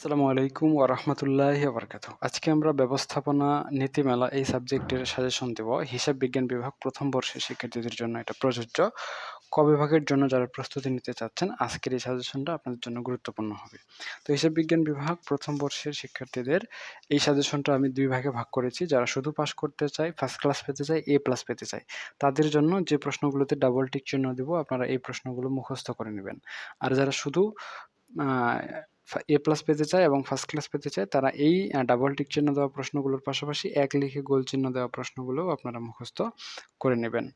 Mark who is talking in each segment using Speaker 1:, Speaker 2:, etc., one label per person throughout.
Speaker 1: আসসালামু আলাইকুম ওয়া রাহমাতুল্লাহি ওয়া বারাকাতুহু। আজকে আমরা ব্যবস্থাপনা নীতিমালা এই সাবজেক্টের সাজেশন দেব। হিসাব বিজ্ঞান বিভাগ প্রথম বর্ষের শিক্ষার্থীদের জন্য এটা প্রযোজ্য। ক বিভাগের জন্য যারা প্রস্তুতি নিতে চাচ্ছেন আজকের এই সাজেশনটা আপনাদের জন্য গুরুত্বপূর্ণ হবে। তো হিসাব বিজ্ঞান বিভাগ প্রথম বর্ষের শিক্ষার্থীদের এই সাজেশনটা আমি দুই ভাগে ভাগ করেছি। যারা শুধু পাস করতে চায়, ফার্স্ট ক্লাস পেতে চায়, এ প্লাস পেতে চায়। তাদের জন্য যে প্রশ্নগুলোতে ডাবল টিক চিহ্ন দেব আপনারা এই প্রশ্নগুলো মুখস্থ করে নেবেন। আর যারা শুধু এ প্লাস পেতে চায় এবং ফার্স্ট ক্লাস পেতে চায়, তারা এই ডাবল টিক চিহ্ন দেওয়া প্রশ্নগুলোর পাশাপাশি এক লিখে গোল চিহ্ন দেওয়া প্রশ্নগুলোও আপনারা মুখস্থ করে নেবেন।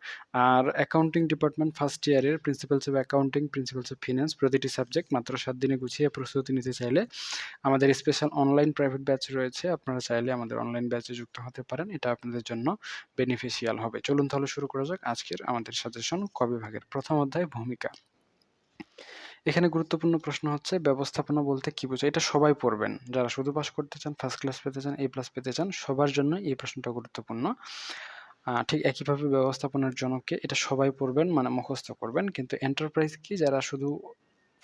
Speaker 1: আর অ্যাকাউন্টিং ডিপার্টমেন্ট ফার্স্ট ইয়ারের principles of accounting principles of finance প্রতিটি সাবজেক্ট মাত্র সাত দিনে গুছিয়ে প্রস্তুতি নিতে চাইলে আমাদের স্পেশাল অনলাইন প্রাইভেট ব্যাচ রয়েছে, আপনারা চাইলে আমাদের অনলাইন ব্যাচে যুক্ত হতে পারেন, এটা আপনাদের জন্য বেনিফিশিয়াল হবে। চলুন তাহলে শুরু করা যাক আজকের আমাদের সাজেশন কবি ভাগের প্রথম অধ্যায় ভূমিকা। এখানে গুরুত্বপূর্ণ প্রশ্ন হচ্ছে, ব্যবস্থাপনা বলতে কি বোঝায়? এটা সবাই পড়বেন। যারা শুধু পাস করতে চান ফার্স্ট ক্লাস পেতে চান এ প্লাস পেতে চান, সবার জন্য এই প্রশ্নটা গুরুত্বপূর্ণ। ঠিক একইভাবে ব্যবস্থাপনার জনককে এটা সবাই পড়বেন মানে মুখস্থ করবেন। কিন্তু এন্টারপ্রাইজ কি? যারা শুধু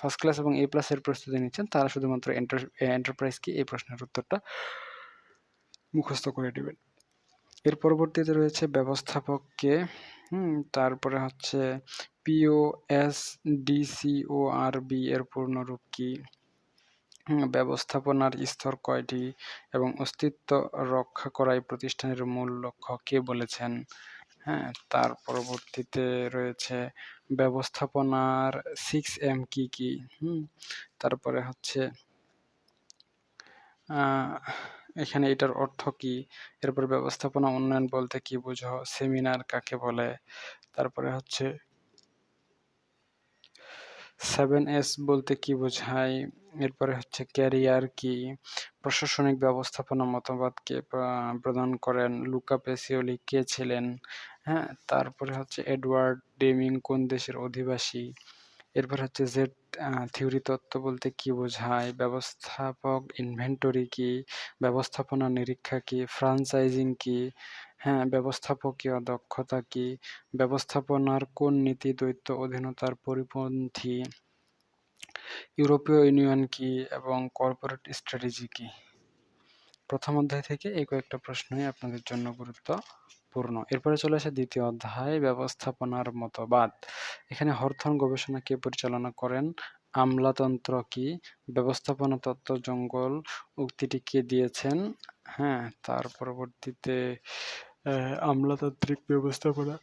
Speaker 1: ফার্স্ট ক্লাস এবং এ প্লাসের প্রস্তুতি নিচ্ছেন, তারা শুধুমাত্র এন্টারপ্রাইজ কি? এই প্রশ্নের উত্তরটা মুখস্থ করে নেবেন। এর পরবর্তীতে রয়েছে ব্যবস্থাপককে তারপরে হচ্ছে PO S DC O R B এর পূর্ণরূপ কি? ব্যবস্থাপনার স্তর কয়টি এবং অস্তিত্ব রক্ষা করাই প্রতিষ্ঠানের মূল লক্ষ্য কে বলেছেন? হ্যাঁ তার পরবর্তীতে রয়েছে ব্যবস্থাপনার সিক্স এম কি কি? হুম, তারপরে হচ্ছে এখানে এটার অর্থ কি? এরপর ব্যবস্থাপনা উন্নয়ন বলতে কি বুঝো? সেমিনার কাকে বলে? তারপরে হচ্ছে সেভেন এস বলতে কি বোঝায়? এরপরে হচ্ছে ক্যারিয়ার কি? প্রশাসনিক ব্যবস্থাপনা মতবাদকে প্রদান করেন, লুকা পেসিওলি কে ছিলেন? হ্যাঁ তারপরে হচ্ছে এডওয়ার্ড ডেমিং কোন দেশের অধিবাসী? এরপর হচ্ছে জেড থিওরি তত্ত্ব বলতে কি বোঝায়? ব্যবস্থাপক ইনভেন্টরি কি? ব্যবস্থাপনা নিরীক্ষা কি? ফ্রাঞ্চাইজিং কি? হ্যাঁ ব্যবস্থাপকীয় দক্ষতা কি? ব্যবস্থাপনার কোন নীতি দ্বৈত অধীনতার পরিপন্থী? ইউরোপীয় ইউনিয়ন কি এবং কর্পোরেট স্ট্র্যাটেজি কি? প্রথম অধ্যায় থেকে এই কয়েকটা প্রশ্নই আপনাদের জন্য গুরুত্বপূর্ণ। এরপরে চলে আসে দ্বিতীয় অধ্যায়, ব্যবস্থাপনার মতবাদ। এখানে হরথন গবেষণা কে পরিচালনা করেন? আমলাতন্ত্র কি? ব্যবস্থাপনা তত্ত্ব জঙ্গল উক্তিটি কে দিয়েছেন? হ্যাঁ তার পরবর্তীতে আমলাতান্ত্রিক ব্যবস্থাপনা।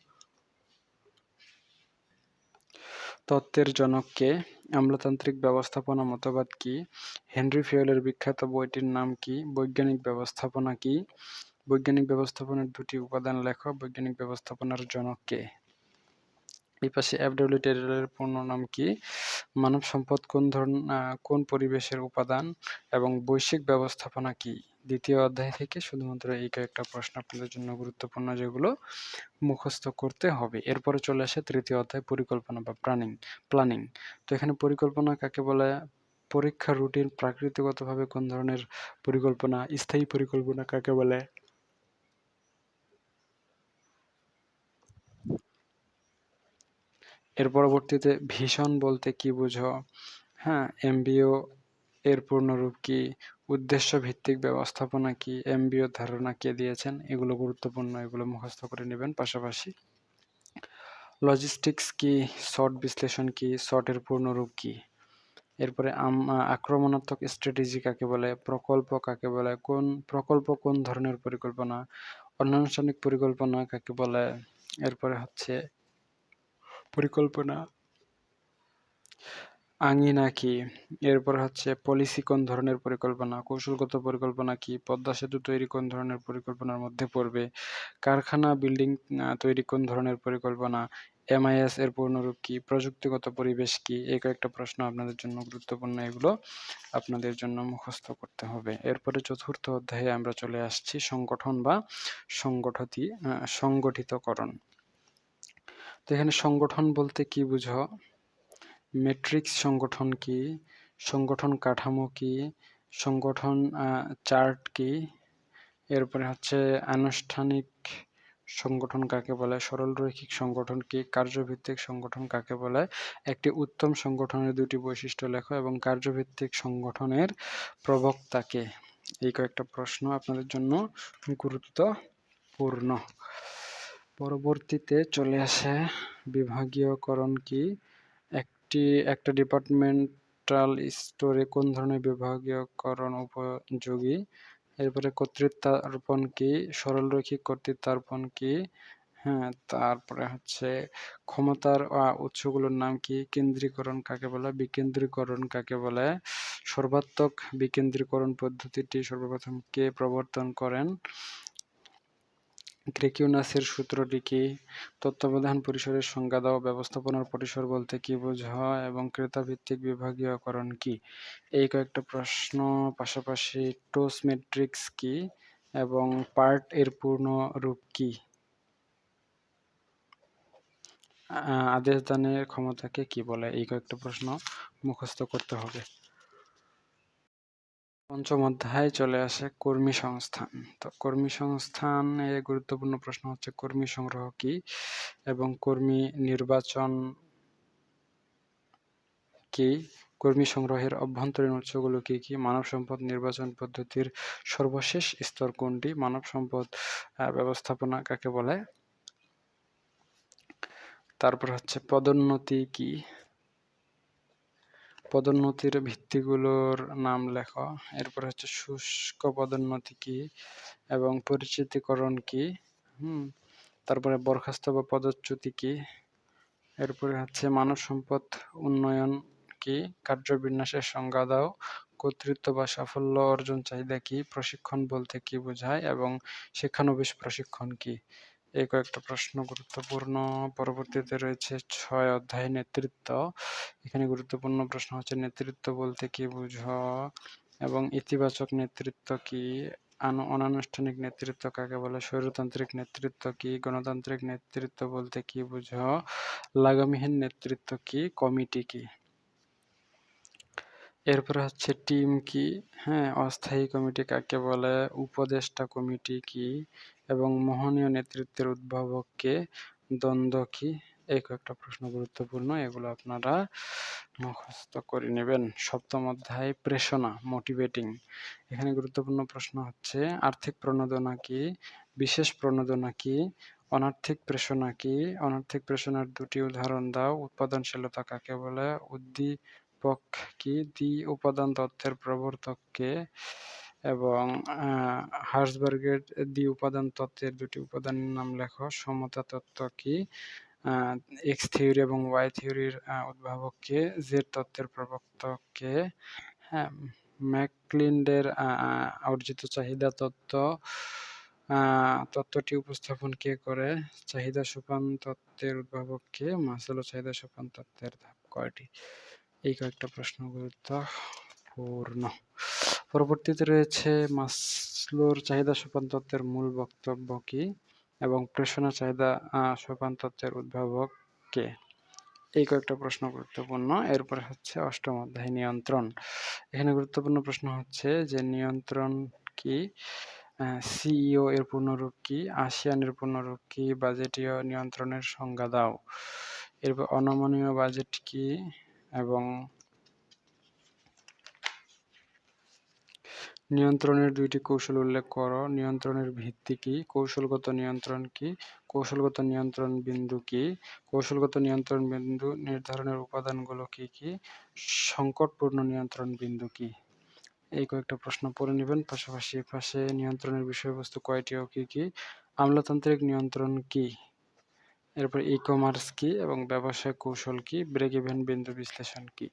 Speaker 1: তত্ত্বের জনককে আমলাতান্ত্রিক ব্যবস্থাপনা মতবাদ কি? হেনরি ফিওলের বিখ্যাত বইটির নাম কি? বৈজ্ঞানিক ব্যবস্থাপনা কি? বৈজ্ঞানিক ব্যবস্থাপনার দুটি উপাদান লেখ বৈজ্ঞানিক ব্যবস্থাপনার জনককে এই পাশে অ্যাবডব্লিউ টেরিয়ালের পূর্ণ নাম কি? মানব সম্পদ কোন ধরন কোন পরিবেশের উপাদান এবং বৈশ্বিক ব্যবস্থাপনা কি? দ্বিতীয় অধ্যায় থেকে শুধুমাত্র এই কয়েকটা প্রশ্ন আপনাদের জন্য গুরুত্বপূর্ণ, যেগুলো মুখস্থ করতে হবে। এরপরে চলে আসে তৃতীয় অধ্যায়, পরিকল্পনা বা প্ল্যানিং প্ল্যানিং। তো এখানে পরিকল্পনা কাকে বলে? পরীক্ষা রুটিন প্রাকৃতিকগতভাবে কোন ধরনের পরিকল্পনা, স্থায়ী পরিকল্পনা কাকে বলে? এর পরবর্তীতে ভীষণ বলতে কি বুঝো? হ্যাঁ এমবিও এর পূর্ণরূপ কি? উদ্দেশ্য ভিত্তিক ব্যবস্থাপনা কি, এমবিও ধারণা কে দিয়েছেন, এগুলো গুরুত্বপূর্ণ, এগুলো মুখস্থ করে নেবেন। পাশাপাশি লজিস্টিক্স কি শর্ট বিশ্লেষণ কি শর্টের পূর্ণরূপ কি, এরপরে আক্রমণাত্মক স্ট্র্যাটেজি কাকে বলে, প্রকল্প কাকে বলে, কোন, প্রকল্প কোন ধরনের পরিকল্পনা, অনানুষ্ঠানিক পরিকল্পনা কাকে বলে, এরপরে হচ্ছে পরিকল্পনা আঙিনা কি? এরপর হচ্ছে পলিসি কোন ধরনের পরিকল্পনা? কৌশলগত পরিকল্পনা কি? পদ্মা সেতু তৈরি কোন ধরনের পরিকল্পনার মধ্যে পড়বে? কারখানা বিল্ডিং তৈরি কোন ধরনের পরিকল্পনা? এমআইএস এর পূর্ণরূপ কি? প্রযুক্তিগত পরিবেশ কি? এই কয়েকটা প্রশ্ন আপনাদের জন্য গুরুত্বপূর্ণ, এগুলো আপনাদের জন্য মুখস্থ করতে হবে। এরপরে চতুর্থ অধ্যায়ে আমরা চলে আসছি, সংগঠন বা সংগঠতি সংগঠিতকরণ। তো এখানে সংগঠন বলতে কি বুঝো? মেট্রিক্স সংগঠন কি? সংগঠন কাঠামো কি? সংগঠন চার্ট কি? এরপরে হচ্ছে আনুষ্ঠানিক সংগঠন কাকে বলে? সরলরৈখিক সংগঠন কি? কার্যভিত্তিক সংগঠন কাকে বলে? একটি উত্তম সংগঠনের দুটি বৈশিষ্ট্য লেখো এবং কার্যভিত্তিক সংগঠনের প্রবক্তাকে এই কয়েকটা প্রশ্ন আপনাদের জন্য গুরুত্বপূর্ণ। পরবর্তীতে চলে আসে বিভাগীয়করণ কি? একটি একটা ডিপার্টমেন্টাল স্টোরে কোন ধরনের বিভাগীয়করণ উপযোগী? এরপরে কর্তৃত্বার্পণ কি? সরলরৈখিক কর্তৃত্বার্পণ কি? হ্যাঁ তারপরে হচ্ছে ক্ষমতার উৎসগুলোর নাম কি? কেন্দ্রীকরণ কাকে বলে? বিকেন্দ্রীকরণ কাকে বলে? সর্বাত্মক বিকেন্দ্রীকরণ পদ্ধতিটি সর্বপ্রথম কে প্রবর্তন করেন? গ্রেকিউনাসের সূত্রটি কি? তত্ত্বাবধান পরিসরের সংজ্ঞা দাও ব্যবস্থাপনার পরিসর বলতে কি বোঝায় এবং ক্রেতাভিত্তিক বিভাগীয়করণ কি? এই কয়েকটা প্রশ্ন, পাশাপাশি টোস ম্যাট্রিক্স কি এবং পার্ট এর পূর্ণ রূপ কি? আদেশ দানের ক্ষমতাকে কি বলে? এই কয়েকটা প্রশ্ন মুখস্থ করতে হবে। পঞ্চম অধ্যায় চলে আসে কর্মী সংস্থান। তো কর্মী সংস্থানে গুরুত্বপূর্ণ প্রশ্ন হচ্ছে, কর্মী সংগ্রহ কি এবং কর্মী নির্বাচন কি? কর্মী সংগ্রহের অভ্যন্তরীণ উৎসগুলো কি কি? মানব সম্পদ নির্বাচন পদ্ধতির সর্বশেষ স্তর কোনটি? মানব সম্পদ ব্যবস্থাপনা কাকে বলে? তারপর হচ্ছে পদোন্নতি কি? পদোন্নতির ভিত্তিগুলোর নাম লেখো। এরপর হচ্ছে শুষ্ক পদোন্নতি কি এবং পরিচিতিকরণ কি? হুম, তারপরে বরখাস্ত বা পদচ্যুতি কি? এরপরে হচ্ছে মানব সম্পদ উন্নয়ন কি? কার্যবিন্যাসের সংজ্ঞা দাও। কর্তৃত্ব বা সাফল্য অর্জন চাহিদা কি? প্রশিক্ষণ বলতে কি বোঝায় এবং শিক্ষানবিশ প্রশিক্ষণ কি? এই কয়েকটা প্রশ্ন গুরুত্বপূর্ণ। পরবর্তীতে রয়েছে ছয় অধ্যায় নেতৃত্ব। এখানে গুরুত্বপূর্ণ প্রশ্ন হচ্ছে, নেতৃত্ব বলতে কি বুঝো? এবং ইতিবাচক নেতৃত্ব কি? অনানুষ্ঠানিক নেতৃত্ব কাকে বলে? স্বৈরতান্ত্রিক নেতৃত্ব কি? গণতান্ত্রিক নেতৃত্ব বলতে কি বুঝো? লাগামহীন নেতৃত্ব কি? কমিটি কি? এরপরে হচ্ছে, টিম কি? হ্যাঁ অস্থায়ী কমিটি কাকে বলে? উপদেষ্টা কমিটি কি? এবং মোহনীয় নেতৃত্বের উদ্ভাবক কে দ্বন্দ্ব কি? এই কয়েকটা প্রশ্ন গুরুত্বপূর্ণ, এগুলো আপনারা মুখস্থ করে নেবেন। সপ্তম অধ্যায়, প্রেষণা মোটিভেটিং এখানে গুরুত্বপূর্ণ প্রশ্ন হচ্ছে, আর্থিক প্রণোদনা কি? বিশেষ প্রণোদনা কি? অনার্থিক প্রেষণা কি? অনার্থিক প্রেষণার দুটি উদাহরণ দাও। উৎপাদনশীলতা কাকে বলে? উদ্দীপক কি? দ্বি উপাদান তত্ত্বের প্রবর্তক কে এবং হার্সবার্গের দ্বি উপাদান তত্ত্বের দুটি উপাদানের নাম লেখো। সমতা তত্ত্ব কি? এক্স থিওরি এবং ওয়াই থিওরির উদ্ভাবককে জেড তত্ত্বের প্রবক্তকে হ্যাঁ ম্যাকলিন্ডের অর্জিত চাহিদা তত্ত্ব তত্ত্বটি উপস্থাপন কে করে? চাহিদা সোপান তত্ত্বের উদ্ভাবককে মাসেলো চাহিদা সোপান তত্ত্বের ধাপ কয়টি? এই কয়েকটা প্রশ্ন গুরুত্বপূর্ণ পরবর্তীতে রয়েছে মাসলোর চাহিদা সোপান তত্ত্বের মূল বক্তব্য কি এবং প্রেষণা চাহিদা সোপান তত্ত্বের উদ্ভাবক কে? এই কয়েকটা প্রশ্ন গুরুত্বপূর্ণ। এরপরে হচ্ছে অষ্টম অধ্যায়, নিয়ন্ত্রণ। এখানে গুরুত্বপূর্ণ প্রশ্ন হচ্ছে যে নিয়ন্ত্রণ কি? সিইও এর পূর্ণরূপ কি? আসিয়ানের পূর্ণরূপ কি? বাজেটীয় নিয়ন্ত্রণের সংজ্ঞা দাও। এরপর অনমনীয় বাজেট কি? এবং নিয়ন্ত্রণের দুইটি কৌশল উল্লেখ করো। নিয়ন্ত্রণের ভিত্তি কি? কৌশলগত নিয়ন্ত্রণ কি? কৌশলগত নিয়ন্ত্রণ বিন্দু কি? কৌশলগত নিয়ন্ত্রণ বিন্দু নির্ধারণের উপাদানগুলো কি কি? সংকটপূর্ণ নিয়ন্ত্রণ বিন্দু কি? এই কয়েকটা প্রশ্ন পড়ে নেবেন। পাশাপাশি পাশে নিয়ন্ত্রণের বিষয়বস্তু কয়টি ও কি কি? আমলাতান্ত্রিক নিয়ন্ত্রণ কি? এরপর ই কমার্স কি? এবং ব্যবসায় কৌশল কি? ব্রেক ইভেন বিন্দু বিশ্লেষণ কি?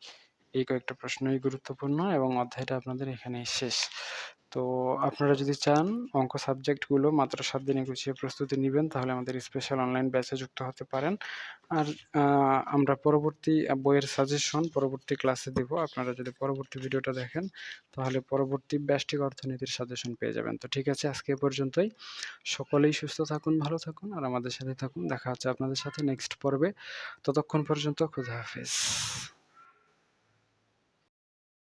Speaker 1: এই কয়েকটা প্রশ্নই গুরুত্বপূর্ণ এবং অধ্যায়টা আপনাদের এখানেই শেষ। তো আপনারা যদি চান অঙ্ক সাবজেক্টগুলো মাত্র সাত দিনে গুছিয়ে প্রস্তুতি নেবেন, তাহলে আমাদের স্পেশাল অনলাইন ব্যাচে যুক্ত হতে পারেন। আর আমরা পরবর্তী বইয়ের সাজেশন পরবর্তী ক্লাসে দেব। আপনারা যদি পরবর্তী ভিডিওটা দেখেন, তাহলে পরবর্তী ব্যষ্টিক অর্থনীতির সাজেশন পেয়ে যাবেন। তো ঠিক আছে, আজকে পর্যন্তই। সকলেই সুস্থ থাকুন, ভালো থাকুন আর আমাদের সাথে থাকুন। দেখা হচ্ছে আপনাদের সাথে নেক্সট পর্বে। ততক্ষণ পর্যন্ত খুদা হাফেজ।